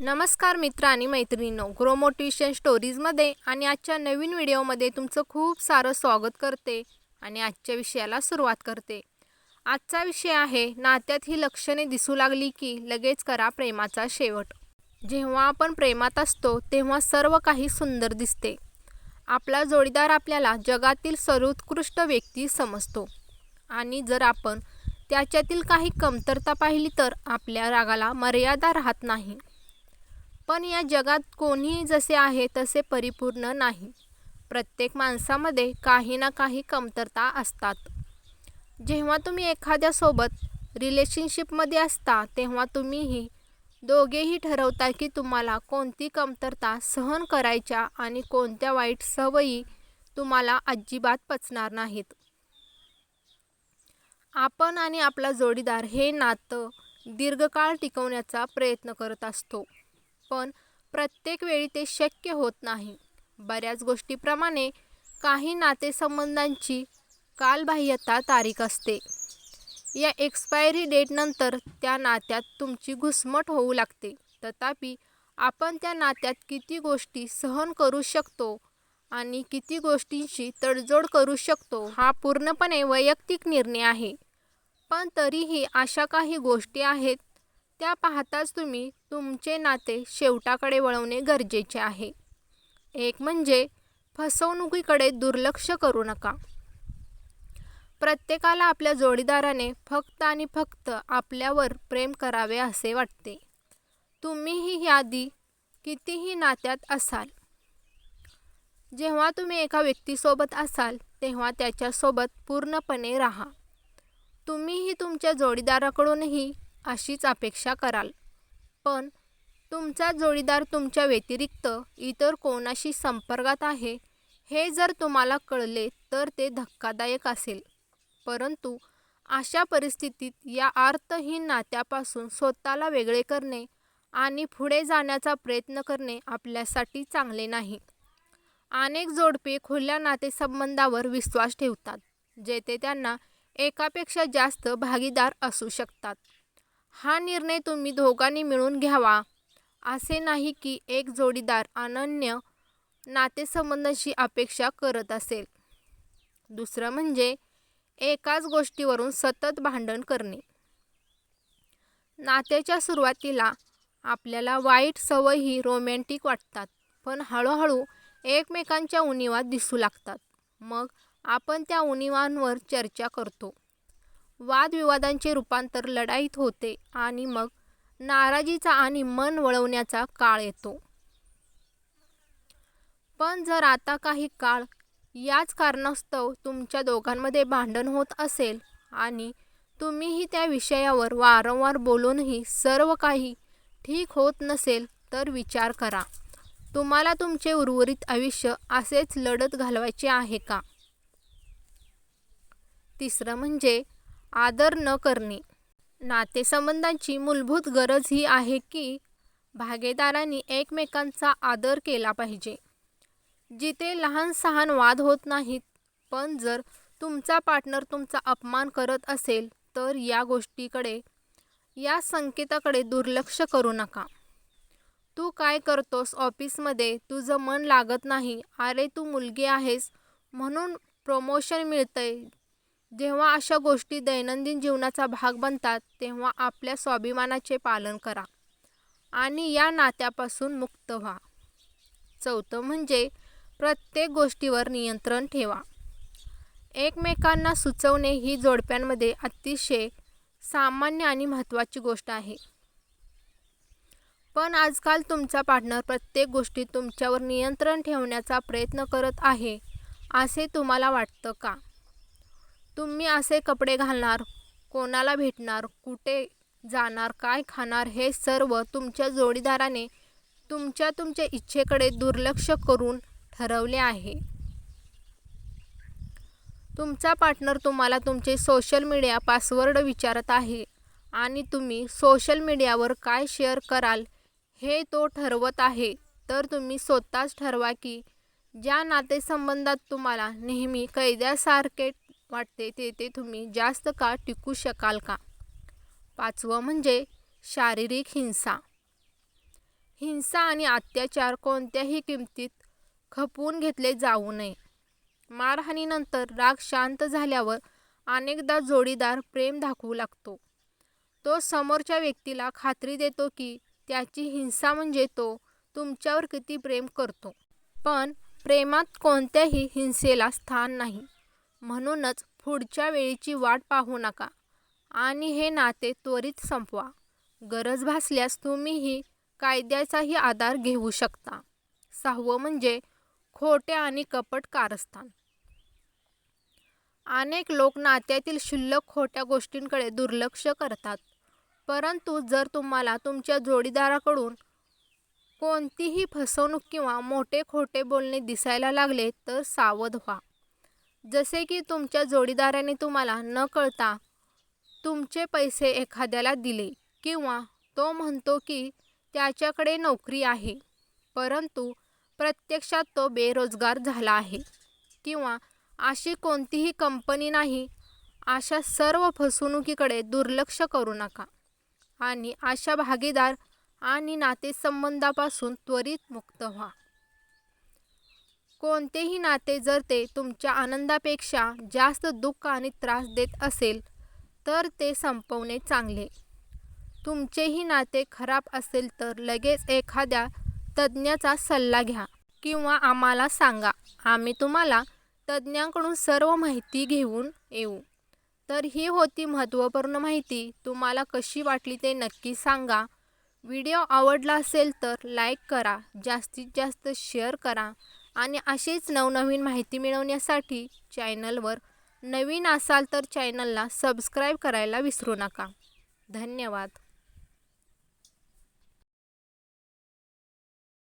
नमस्कार मित्र आणि मैत्रिणींनो ग्रो मोटिवेशन स्टोरीजमध्ये आणि आजच्या नवीन व्हिडिओमध्ये तुमचं खूप सारं स्वागत करते आणि आजच्या विषयाला सुरुवात करते. आजचा विषय आहे नात्यात ही लक्षणे दिसू लागली की लगेच करा प्रेमाचा शेवट. जेव्हा आपण प्रेमात असतो तेव्हा सर्व काही सुंदर दिसते. आपला जोडीदार आपल्याला जगातील सर्वोत्कृष्ट व्यक्ती समजतो. आणि जर आपण त्याच्यातील काही कमतरता पाहिली तर आपल्या रागाला मर्यादा राहत नाही. पण या जगात कोणीही जसे आहे तसे परिपूर्ण नाही. प्रत्येक माणसामध्ये काही ना काही कमतरता असतात. जेव्हा तुम्ही एखाद्यासोबत रिलेशनशिपमध्ये असता तेव्हा तुम्हीही दोघेही ठरवता की तुम्हाला कोणती कमतरता सहन करायच्या आणि कोणत्या वाईट सवयी तुम्हाला अजिबात पचणार नाहीत. आपण आणि आपला जोडीदार हे नातं दीर्घकाळ टिकवण्याचा प्रयत्न करत असतो. पण प्रत्येक वेळी ते शक्य होत नाही. बऱ्याच गोष्टीप्रमाणे काही नातेसंबंधांची कालबाह्यता तारीख असते. या एक्सपायरी डेटनंतर त्या नात्यात तुमची घुसमट होऊ लागते. तथापि आपण त्या नात्यात किती गोष्टी सहन करू शकतो आणि किती गोष्टींशी तडजोड करू शकतो हा पूर्णपणे वैयक्तिक निर्णय आहे. पण तरीही अशा काही गोष्टी आहेत त्या पाहताच तुम्ही तुमचे नाते शेवटाकडे वळवणे गरजेचे आहे. एक म्हणजे फसवणुकीकडे दुर्लक्ष करू नका. प्रत्येकाला आपल्या जोडीदाराने फक्त आणि फक्त आपल्यावर प्रेम करावे असे वाटते. तुम्हीही यादी कितीही नात्यात असाल. जेव्हा तुम्ही एका व्यक्तीसोबत असाल तेव्हा त्याच्यासोबत पूर्णपणे राहा. तुम्हीही तुमच्या जोडीदाराकडूनही अशीच अपेक्षा कराल. पण तुमचा जोडीदार तुमच्या व्यतिरिक्त इतर कोणाशी संपर्कात आहे हे जर तुम्हाला कळले तर ते धक्कादायक असेल. परंतु अशा परिस्थितीत या अर्थहीन नात्यापासून स्वतःला वेगळे करणे आणि पुढे जाण्याचा प्रयत्न करणे आपल्यासाठी चांगले नाही. अनेक जोडपे खुल्या नातेसंबंधावर विश्वास ठेवतात जेथे त्यांना एकापेक्षा जास्त भागीदार असू शकतात. हा निर्णय तुम्ही दोघांनी मिळून घ्यावा. असे नाही की एक जोडीदार अनन्य नातेसंबंधांची अपेक्षा करत असेल. दुसरं म्हणजे एकाच गोष्टीवरून सतत भांडण करणे. नात्याच्या सुरुवातीला आपल्याला वाईट सवयी रोमॅन्टिक वाटतात पण हळूहळू एकमेकांच्या उणीवा दिसू लागतात. मग आपण त्या उणीवांवर चर्चा करतो. वादविवादांचे रूपांतर लढाईत होते आणि मग नाराजीचा आणि मन वळवण्याचा काळ येतो. पण जर आता काही काळ याच कारणास्तव तुमच्या दोघांमध्ये भांडण होत असेल आणि तुम्हीही त्या विषयावर वारंवार बोलूनही सर्व काही ठीक होत नसेल तर विचार करा. तुम्हाला तुमचे उर्वरित आयुष्य असेच लढत घालवायचे आहे का? तिसरं म्हणजे आदर न करणे. नातेसंबंधांची मूलभूत गरज ही आहे की भागीदारांनी एकमेकांचा आदर केला पाहिजे. जिथे लहान सहान वाद होत नाहीत पण जर तुमचा पार्टनर तुमचा अपमान करत असेल तर या गोष्टीकडे या संकेताकडे दुर्लक्ष करू नका. तू काय करतोस ऑफिसमध्ये? तुझं मन लागत नाही. अरे तू मुलगी आहेस म्हणून प्रमोशन मिळतंय. जेव्हा अशा गोष्टी दैनंदिन जीवनाचा भाग बनतात तेव्हा आपल्या स्वाभिमानाचे पालन करा आणि या नात्यापासून मुक्त व्हा. चौथं म्हणजे प्रत्येक गोष्टीवर नियंत्रण ठेवा. एकमेकांना सुचवणे ही जोडप्यांमध्ये अतिशय सामान्य आणि महत्त्वाची गोष्ट आहे. पण आजकाल तुमचा पार्टनर प्रत्येक गोष्टीत तुमच्यावर नियंत्रण ठेवण्याचा प्रयत्न करत आहे असे तुम्हाला वाटतं का? तुम्ही असे कपडे घालणार? कोणाला भेटणार? कुठे जाणार? काय खाणार? हे सर्व तुमच्या जोडीदाराने तुमच्या तुमच्या इच्छेकडे दुर्लक्ष करून ठरवले आहे. तुमचा पार्टनर तुम्हाला तुमचे सोशल मीडिया पासवर्ड विचारत आहे आणि तुम्ही सोशल मीडियावर काय शेअर कराल हे तो ठरवत आहे. तर तुम्ही स्वतःच ठरवा की ज्या नातेसंबंधात तुम्हाला नेहमी कैद्यासारखे वाटते तेथे तुम्ही जास्त काळ टिकू शकाल का पाचवं म्हणजे शारीरिक हिंसा हिंसा आणि अत्याचार कोणत्याही किमतीत खपवून घेतले जाऊ नये. मारहाणीनंतर राग शांत झाल्यावर अनेकदा जोडीदार प्रेम दाखवू लागतो. तो समोरच्या व्यक्तीला खात्री देतो की त्याची हिंसा म्हणजे तो तुमच्यावर किती प्रेम करतो. पण प्रेमात कोणत्याही हिंसेला स्थान नाही. म्हणूनच पुढच्या वेळीची वाट पाहू नका आणि हे नाते त्वरित संपवा. गरज भासल्यास तुम्हीही कायद्याचाही आधार घेऊ शकता. सहावं म्हणजे खोटे आणि कपट कारस्थान. अनेक लोक नात्यातील क्षुल्लक खोट्या गोष्टींकडे दुर्लक्ष करतात. परंतु जर तुम्हाला तुमच्या जोडीदाराकडून कोणतीही फसवणूक किंवा मोठे खोटे बोलणे दिसायला लागले तर सावध व्हा. जसे की तुमच्या जोडीदाराने तुम्हाला न कळता तुमचे पैसे एखाद्याला दिले किंवा तो म्हणतो की त्याच्याकडे नोकरी आहे परंतु प्रत्यक्षात तो बेरोजगार झाला आहे किंवा अशी कोणतीही कंपनी नाही. अशा सर्व फसवणुकीकडे दुर्लक्ष करू नका आणि अशा भागीदार आणि नातेसंबंधापासून त्वरित मुक्त व्हा. कोणतेही नाते जर ते तुमच्या आनंदापेक्षा जास्त दुःख आणि त्रास देत असेल तर ते संपवणे चांगले. तुमचेही नाते खराब असेल तर लगेच एखाद्या तज्ज्ञाचा सल्ला घ्या किंवा आम्हाला सांगा. आम्ही तुम्हाला तज्ज्ञांकडून सर्व माहिती घेऊन येऊ. तर ही होती महत्त्वपूर्ण माहिती. तुम्हाला कशी वाटली ते नक्की सांगा. व्हिडिओ आवडला असेल तर लाईक करा, जास्तीत जास्त शेअर करा आणि अशीच नवनवीन माहिती मिळवण्यासाठी चॅनलवर नवीन असाल तर चॅनलला सबस्क्राईब करायला विसरू नका. धन्यवाद.